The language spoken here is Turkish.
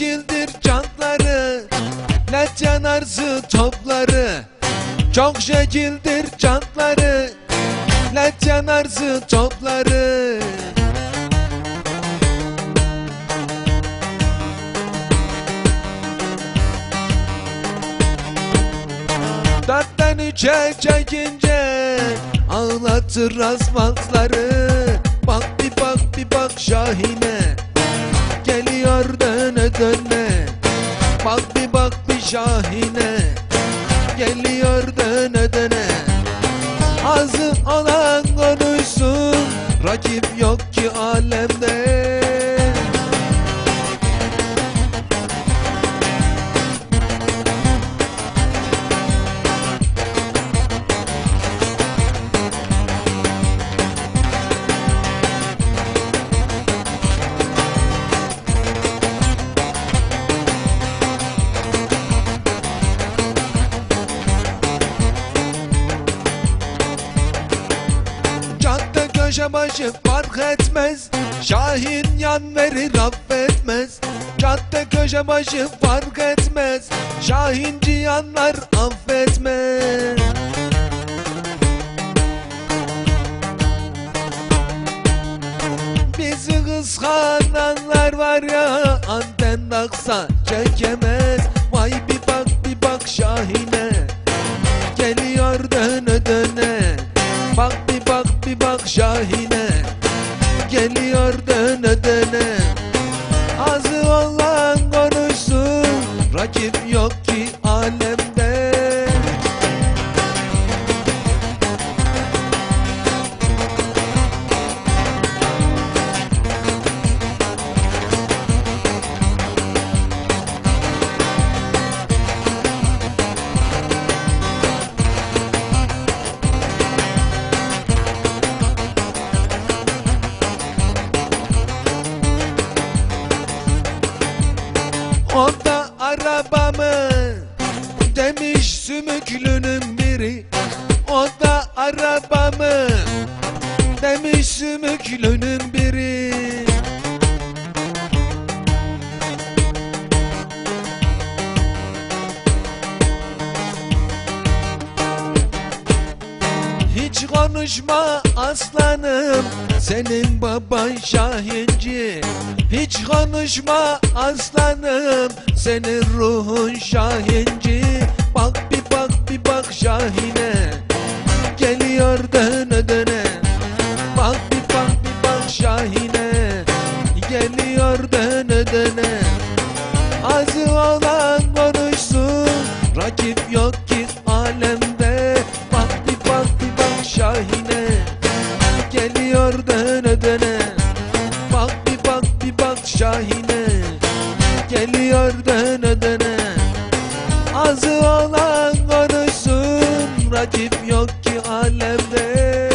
şekildir canları Led yanarsı topları. Çok şekildir canları Led yanarsı topları. Dörtten üçe çekince Ağlatır asfaltları Bak bir bak bir bak Şahine döne Bak bir bak bir Şahine. Geliyor döne döne. Ağzı olan konuşsun. Rakip yok ki alemde Köşe başı fark etmez. Şahin yan verir affetmez Cadde köşe başı fark etmez. Şahinci yanlar affetmez. Bizi kıskananlar var ya Anten taksa çekemez. Vay bir bak bir bak Şahine. Geliyor döne döne bak Şahine Geliyor döne döne. Ağzı olan konuşsun Rakip yok ki alemde arabamı demiş sümüklünün biri. O da arabamı demiş sümüklünün biri Hiç konuşma aslanım Senin baban Şahinci. Hiç konuşma aslanım Senin ruhun Şahinci. Bak bir bak bir bak Şahine Geliyor döne döne. Bak bir bak bir bak Şahine Geliyor döne döne. Azı olan Şahine Geliyor döne döne. Bak bir bak bir bak Şahine Geliyor döne döne. Azı olan konuşsun Rakip yok ki alemde